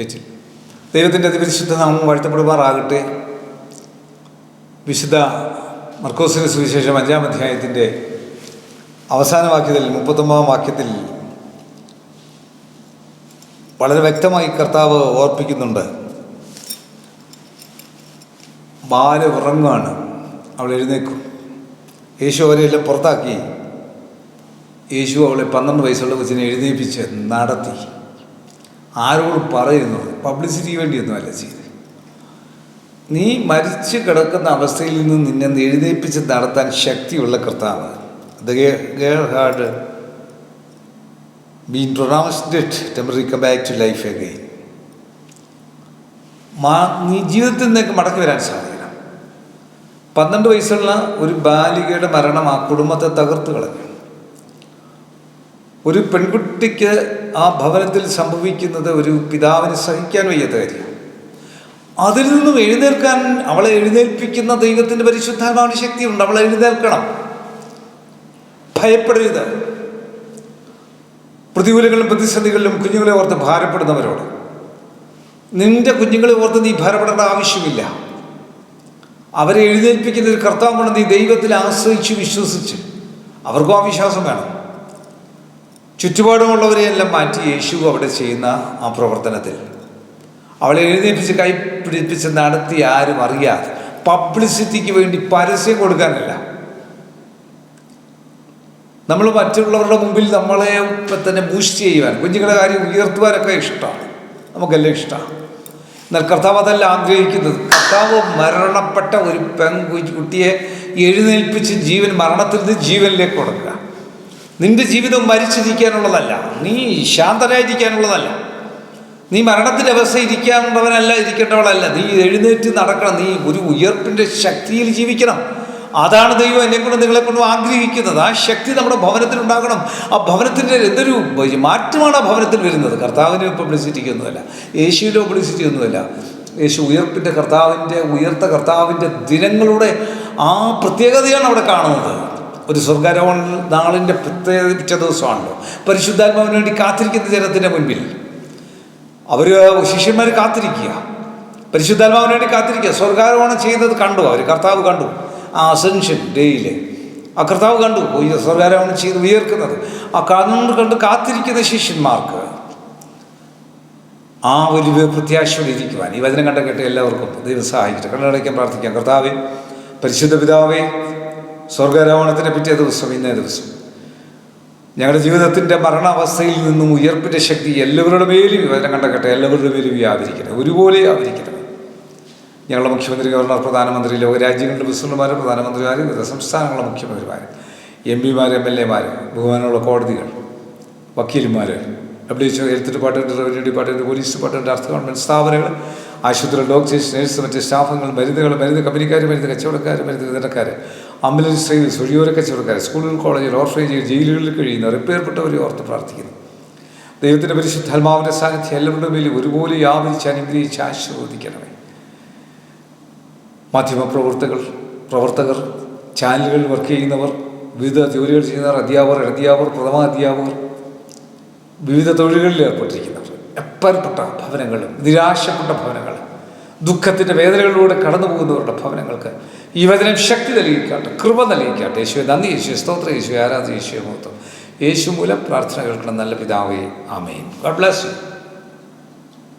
ചേച്ചി ദൈവത്തിന്റെ അതിപരിശുദ്ധ നാമം വാഴ്ത്തപ്പെടുമാറാകട്ടെ. വിശുദ്ധ മർക്കോസിന് സുവിശേഷം അഞ്ചാം അധ്യായത്തിന്റെ അവസാന വാക്യത്തിൽ മുപ്പത്തൊമ്പതാം വാക്യത്തിൽ വളരെ വ്യക്തമായി കർത്താവ് ഓർപ്പിക്കുന്നുണ്ട്. ബാല ഉറങ്ങുകയാണ് അവൾ എഴുന്നേക്കും യേശു അവരെല്ലാം പുറത്താക്കി. യേശു അവളെ പന്ത്രണ്ട് വയസ്സുള്ള കൊച്ചിനെ എഴുന്നേപ്പിച്ച് നടത്തി. ആരോടും പറയുന്നു പബ്ലിസിറ്റിക്ക് വേണ്ടിയൊന്നുമല്ല ചെയ്തത്. നീ മരിച്ചു കിടക്കുന്ന അവസ്ഥയിൽ നിന്ന് നിന്നെ എഴുന്നേൽപ്പിച്ച് നടത്താൻ ശക്തിയുള്ള കർത്താവ്. The girl had been pronounced temporary come back to life again മാ നീ ജീവിതത്തിൽ നിന്നേക്ക് മടക്കി വരാൻ സാധിക്കണം പന്ത്രണ്ട് വയസ്സുള്ള ഒരു ബാലികയുടെ മരണം ആ കുടുംബത്തെ തകർത്ത് കളഞ്ഞു. ഒരു പെൺകുട്ടിക്ക് ആ ഭവനത്തിൽ സംഭവിക്കുന്നത് ഒരു പിതാവിന് സഹിക്കാൻ വയ്യാത്ത കാര്യം അതിൽ നിന്നും എഴുന്നേൽക്കാൻ അവളെ എഴുന്നേൽപ്പിക്കുന്ന ദൈവത്തിന്റെ പരിശുദ്ധാത്മാവിന് ശക്തിയുണ്ട്. അവളെ എഴുന്നേൽക്കണം. ഭയപ്പെടരുത്. പ്രതികൂലങ്ങളിലും പ്രതിസന്ധികളിലും കുഞ്ഞുങ്ങളെ ഓർത്ത് ഭാരപ്പെടുന്നവരോട്. നിന്റെ കുഞ്ഞുങ്ങളെ ഓർത്ത് നീ ഭാരപ്പെടേണ്ട ആവശ്യമില്ല. അവരെ എഴുന്നേൽപ്പിക്കുന്ന ഒരു കർത്താവ് നീ ദൈവത്തിൽ ആശ്രയിച്ച് വിശ്വസിച്ച് അവർക്കും ആ വിശ്വാസം വേണം. ചുറ്റുപാടുമുള്ളവരെയെല്ലാം മാറ്റി യേശു അവിടെ ചെയ്യുന്ന ആ പ്രവർത്തനത്തിൽ. അവളെ എഴുന്നേൽപ്പിച്ച് കൈ പിടിപ്പിച്ച് നടത്തി ആരും അറിയാതെ പബ്ലിസിറ്റിക്ക് വേണ്ടി പരസ്യം കൊടുക്കാനല്ല. നമ്മൾ മറ്റുള്ളവരുടെ മുമ്പിൽ നമ്മളെ തന്നെ ബൂസ്റ്റ് ചെയ്യുവാൻ കുഞ്ഞുങ്ങളുടെ കാര്യം ഉയർത്തുവാനൊക്കെ ഇഷ്ടമാണ്. നമുക്കെല്ലാം ഇഷ്ടമാണ്. എന്നാൽ കർത്താവ് അതല്ല ആഗ്രഹിക്കുന്നത്. കർത്താവ് മരണപ്പെട്ട ഒരു പെൺകുട്ടിയെ എഴുന്നേൽപ്പിച്ച് ജീവൻ മരണത്തിൽ നിന്ന് ജീവനിലേക്ക് കൊടുക്കുക. നിന്റെ ജീവിതം മരിച്ചിരിക്കാനുള്ളതല്ല നീ ശാന്തനായിരിക്കാനുള്ളതല്ല. നീ മരണത്തിന്റെ അവസ്ഥ ഇരിക്കാനുള്ളവനല്ല ഇരിക്കേണ്ടവളല്ല. നീ എഴുന്നേറ്റ് നടക്കണം. നീ ഒരു ഉയർപ്പിന്റെ ശക്തിയിൽ ജീവിക്കണം. അതാണ് ദൈവം എന്നെ കൊണ്ട് നിങ്ങളെ കൊണ്ടും ആഗ്രഹിക്കുന്നത്. ആ ശക്തി നമ്മുടെ ഭവനത്തിൽ ഉണ്ടാകണം. ആ ഭവനത്തിന്റെ എന്തൊരു മാറ്റമാണ് ആ ഭവനത്തിൽ വരുന്നത്? കർത്താവിനെ പബ്ലിസിറ്റിക്ക് ഒന്നുമല്ല യേശുവിന്റെ പബ്ലിസിറ്റി ഒന്നുമല്ല യേശു ഉയർപ്പിന്റെ കർത്താവിന്റെ ഉയർത്ത കർത്താവിന്റെ ദിനങ്ങളുടെ ആ പ്രത്യേകതയാണ് അവിടെ കാണുന്നത്. ഒരു സ്വർഗാരോഹണ നാളിന്റെ പ്രത്യേക പിറ്റ ദിവസമാണല്ലോ. പരിശുദ്ധാത്മാവിന് വേണ്ടി കാത്തിരിക്കുന്ന ജനത്തിന്റെ മുൻപിൽ. അവർ ശിഷ്യന്മാർ കാത്തിരിക്കുക. പരിശുദ്ധാത്മാവിന് വേണ്ടി കാത്തിരിക്കുക. സ്വർഗാരോഹണം ചെയ്യുന്നത് കണ്ടു. അവർ കർത്താവ് കണ്ടു. ആ അസെൻഷൻ ഡേയിലെ. ആ കർത്താവ് കണ്ടു. സ്വർഗാരോഹണം ചെയ്ത് ഉയർക്കുന്നത് ആ കണ്ണു കണ്ട് കാത്തിരിക്കുന്ന ശിഷ്യന്മാർക്ക് ആ ഒരു പ്രത്യാശയോടെ ഇരിക്കുവാൻ. ഈ വചനം കണ്ട കേട്ട് എല്ലാവർക്കും ദൈവം സഹായിക്കട്ടെ. കണ്ണടയ്ക്കാൻ പ്രാർത്ഥിക്കാം. കർത്താവേ പരിശുദ്ധ പിതാവേ സ്വർഗാരോഹണത്തിന്റെ പിറ്റേ ദിവസം ഇന്നേ ദിവസം. ഞങ്ങളുടെ ജീവിതത്തിന്റെ മരണാവസ്ഥയിൽ നിന്നും ഉയർപ്പിന്റെ ശക്തി എല്ലാവരുടെ മേലും വിവരം കണ്ടക്കട്ടെ എല്ലാവരുടെ മേലും വ്യാപരിക്കണം ഒരുപോലെ വ്യാപരിക്കട്ടെ. ഞങ്ങളുടെ മുഖ്യമന്ത്രി ഗവർണർ പ്രധാനമന്ത്രി ലോകരാജ്യങ്ങളുടെ പ്രസിഡന്റുമാർ പ്രധാനമന്ത്രിമാർ വിവിധ സംസ്ഥാനങ്ങളുടെ മുഖ്യമന്ത്രിമാർ എം പിമാർ എം എൽ എമാർ ബഹുമാനമുള്ള കോടതികൾ വക്കീലുമാർ W H health department revenue department police department അർത്ഥ ഗവൺമെന്റ് സ്ഥാപനങ്ങൾ ആശുപത്രികൾ ഡോക്ടേഴ്സ് നേഴ്സ് മറ്റ് സ്റ്റാഫുകൾ മരുന്നുകൾ മരുന്ന് കമ്പനിക്കാർ മരുന്ന് കച്ചവടക്കാർ മരുന്ന് വിതരണക്കാർ ആംബുലൻസ് ഡ്രൈവേഴ്സ് ഒഴിയോര കച്ചവടക്കാർ സ്കൂളുകൾ കോളേജിൽ ഓർഫനേജുകൾ ജയിലുകളിൽ കഴിയുന്ന റിപ്പയർപ്പെട്ടവരെ ഓർത്ത് പ്രാർത്ഥിക്കുന്നു. ദൈവത്തിന്റെ പരിശുദ്ധാത്മാവിന്റെ സാന്നിധ്യം എല്ലാവരുടെ മേലും ഒരുപോലെ വ്യാപരിച്ച് അനുഗ്രഹിച്ച് ആശീർവദിക്കണമേ. മാധ്യമപ്രവർത്തകർ പ്രവർത്തകർ ചാനലുകളിൽ വർക്ക് ചെയ്യുന്നവർ വിവിധ ജോലികൾ ചെയ്യുന്നവർ അധ്യാപകർ അധ്യാപകർ പ്രഥമ അധ്യാപകർ വിവിധ തൊഴിലുകളിൽ ഏർപ്പെട്ടിരിക്കുന്നവർ എപ്പേർപ്പെട്ട ഭവനങ്ങളും നിരാശപ്പെട്ട ഭവനങ്ങൾ ദുഃഖത്തിന്റെ വേദനകളിലൂടെ കടന്നു പോകുന്നവരുടെ ഭവനങ്ങൾക്ക് ഈ വചനം ശക്തി നൽകിക്കാട്ടെ കൃപ നൽകിക്കാട്ടെ. യേശുവെ നന്ദി യേശുവെ സ്തോത്ര യേശു ആരാധന യേശുവെ മഹത്വം. യേശു മൂലം പ്രാർത്ഥന കേൾക്കണം നല്ല പിതാവേ. ആമേൻ. God bless you.